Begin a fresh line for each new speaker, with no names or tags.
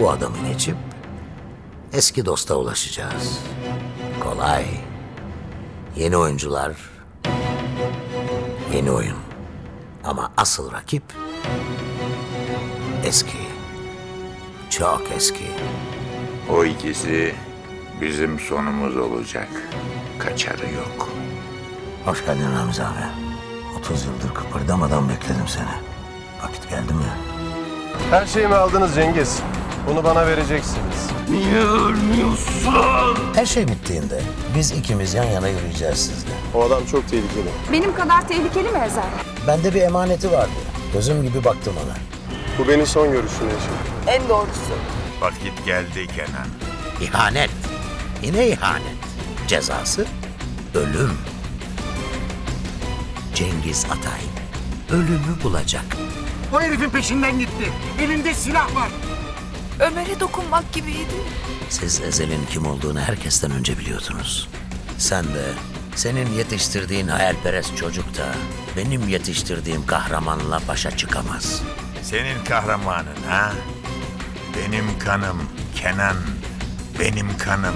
Bu adamı geçip eski dosta ulaşacağız. Kolay. Yeni oyuncular, yeni oyun. Ama asıl rakip eski. Çok eski.
O ikisi bizim sonumuz olacak. Kaçarı yok.
Hoş geldin Ramiz abi. 30 yıldır kıpırdamadan bekledim seni. Vakit geldi mi?
Her şeyimi aldınız Cengiz. Bunu bana vereceksiniz.
Her şey bittiğinde biz ikimiz yan yana yürüyeceğiz sizle.
O adam çok tehlikeli.
Benim kadar tehlikeli mi Ezel?
Bende bir emaneti vardı. Gözüm gibi baktım ona.
Bu benim son görüşüm Eşim.
En doğrusu.
Vakit geldi Kenan.
İhanet. Yine ihanet. Cezası ölüm. Cengiz Atay ölümü bulacak.
O herifin peşinden gitti. Elinde silah var.
Ömer'e dokunmak gibiydi.
Siz Ezel'in kim olduğunu herkesten önce biliyordunuz. Sen de, senin yetiştirdiğin hayalperest çocuk da benim yetiştirdiğim kahramanla başa çıkamaz.
Senin kahramanın ha? Benim kanım Kenan. Benim kanım.